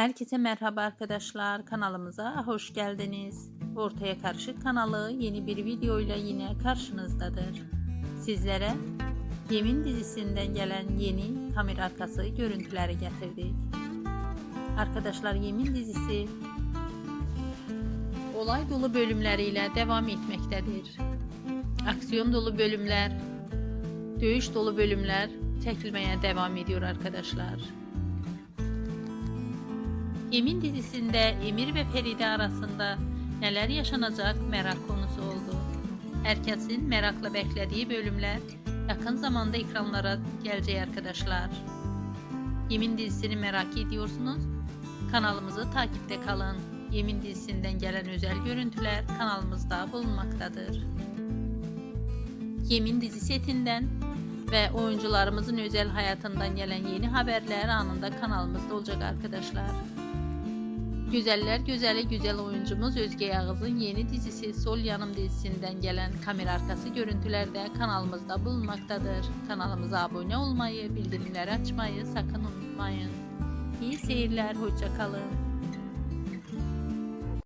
Herkese merhaba arkadaşlar. Kanalımıza hoş geldiniz. Ortaya Karışık kanalı yeni bir videoyla yine karşınızdadır. Sizlere Yemin dizisinden gelen yeni kamera arkası görüntüleri getirdik. Arkadaşlar Yemin dizisi olay dolu bölümleriyle devam etmektedir. Aksiyon dolu bölümler, dövüş dolu bölümler çekilmeye devam ediyor arkadaşlar. Yemin dizisinde Emir ve Feride arasında neler yaşanacak merak konusu oldu. Herkesin merakla beklediği bölümler yakın zamanda ekranlara gelecek arkadaşlar. Yemin dizisini merak ediyorsunuz? Kanalımızı takipte kalın. Yemin dizisinden gelen özel görüntüler kanalımızda bulunmaktadır. Yemin dizi setinden ve oyuncularımızın özel hayatından gelen yeni haberler anında kanalımızda olacak arkadaşlar. Güzeller Güzeli güzel oyuncumuz Özge Yağız'ın yeni dizisi Sol Yanım dizisinden gelen kamera arkası görüntülerde kanalımızda bulunmaktadır. Kanalımıza abone olmayı, bildirimleri açmayı sakın unutmayın. İyi seyirler, hoşça kalın.